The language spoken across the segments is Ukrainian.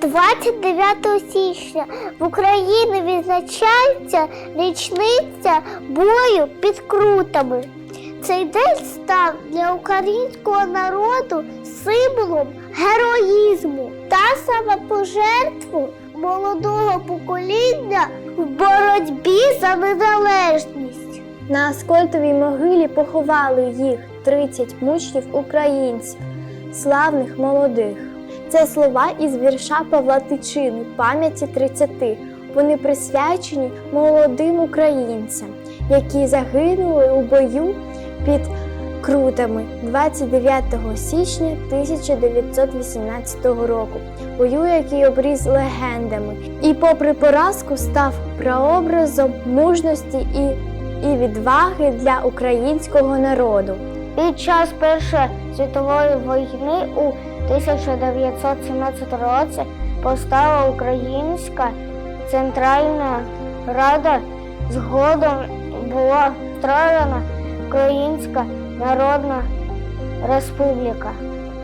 29 січня в Україні відзначається річниця бою під крутами. Цей день став для українського народу символом героїзму та самопожертву молодого покоління в боротьбі за незалежність. На Аскольтовій могилі поховали їх 30 мучнів українців, славних молодих. Це слова із вірша Павла Тичини пам'яті 30. Вони присвячені молодим українцям, які загинули у бою під Крутами 29 січня 1918 року, бою, який обріз легендами, і, попри поразку, став прообразом мужності і, і відваги для українського народу. Під час Першої світової війни у 1917 році постала Українська Центральна Рада. Згодом була створена Українська Народна Республіка.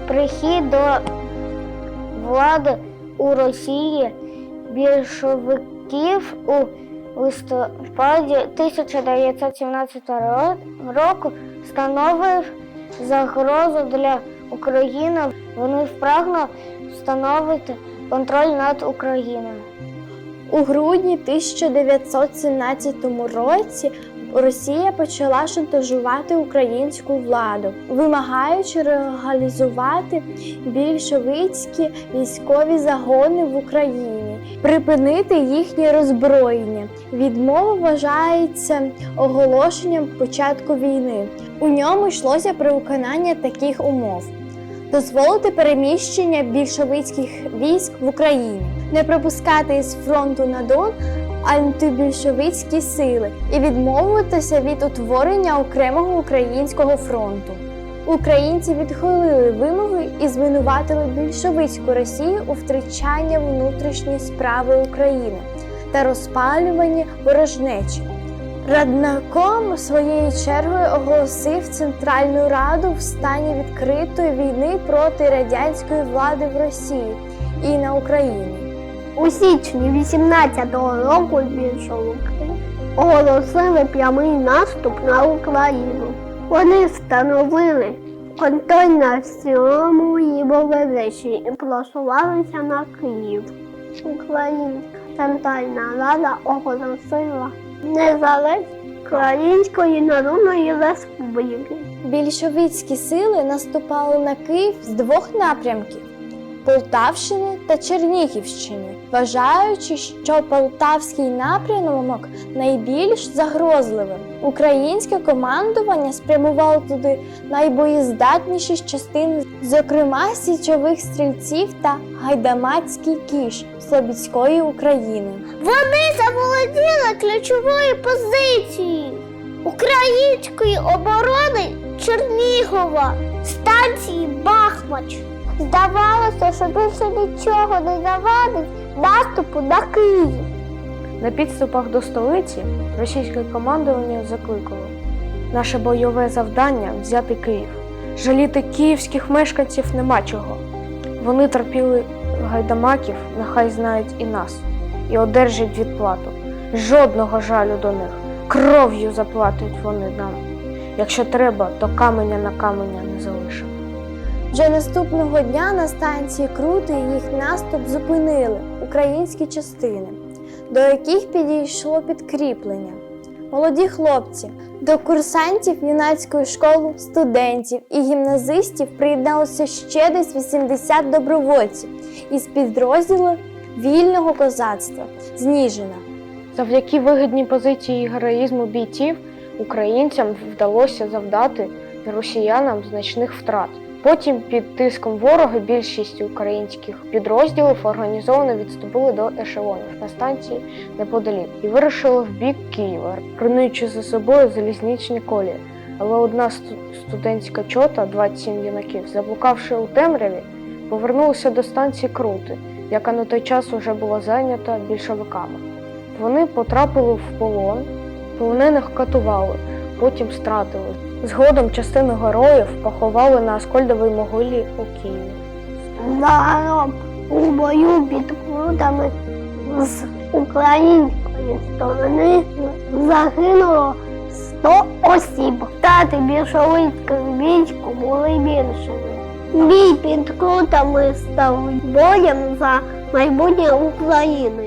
Прихід до влади у Росії більшовиків у листопаді 1917 року становив загрозу для України. Вони прагнули встановити контроль над Україною. У грудні 1917 році Росія почала шантажувати українську владу, вимагаючи легалізувати більшовицькі військові загони в Україні, припинити їхнє роззброєння. Відмова вважається оголошенням початку війни. У ньому йшлося про виконання таких умов. Дозволити переміщення більшовицьких військ в Україні, не пропускати із фронту на Дон антибільшовицькі сили і відмовитися від утворення окремого українського фронту. Українці відхилили вимоги і звинуватили більшовицьку Росію у втручанні в внутрішні справи України та розпалюванні ворожнечі. Раднаком своєю чергою оголосив Центральну Раду в стані відкритої війни проти радянської влади в Росії і на Україні. У січні 18-го року більшовики оголосили прямий наступ на Україну. Вони встановили контроль на всьому Лівобережжі і просувалися на Київ. Українська Центральна Рада оголосила незалежність Української Народної Республіки. Більшовицькі сили наступали на Київ з двох напрямків Полтавщини та Чернігівщини, вважаючи, що Полтавський напрямок найбільш загрозливим. Українське командування спрямувало туди найбоєздатніші частини, зокрема січових стрільців та гайдамацький кіш Слобідської України. Вони заволоділи ключовою позицією української оборони Чернігова, станції Бахмач. Здавалося, що більше нічого не завадить наступу на Київ. На підступах до столиці російське командування закликало наше бойове завдання взяти Київ. Жаліти київських мешканців нема чого. Вони терпіли гайдамаків, нехай знають і нас, і одержать відплату. Жодного жалю до них. Кров'ю заплатять вони нам. Якщо треба, то каменя на каменя не залишимо. Вже наступного дня на станції Крути їх наступ зупинили українські частини, до яких підійшло підкріплення. Молоді хлопці до курсантів юнацької школи, студентів і гімназистів приєдналося ще десь 80 добровольців із підрозділу вільного козацтва з Ніжина. Завдяки вигідній позиції і героїзму бійців українцям вдалося завдати росіянам значних втрат. Потім під тиском ворога більшість українських підрозділів організовано відступили до ешелонів на станції неподалік і вирушили в бік Києва, руйнуючи за собою залізничні колії. Але одна студентська чота, 27 юнаків, заблукавши у темряві, повернулася до станції Крути, яка на той час уже була зайнята більшовиками. Вони потрапили в полон, полонених катували, потім стратили. Згодом частину героїв поховали на Аскольдовій могилі у Києві. Загалом У бою під крутами з української сторони загинуло 100 осіб. Стати більшовицьких військ були більшими. Бій під крутами став боєм за майбутнє України.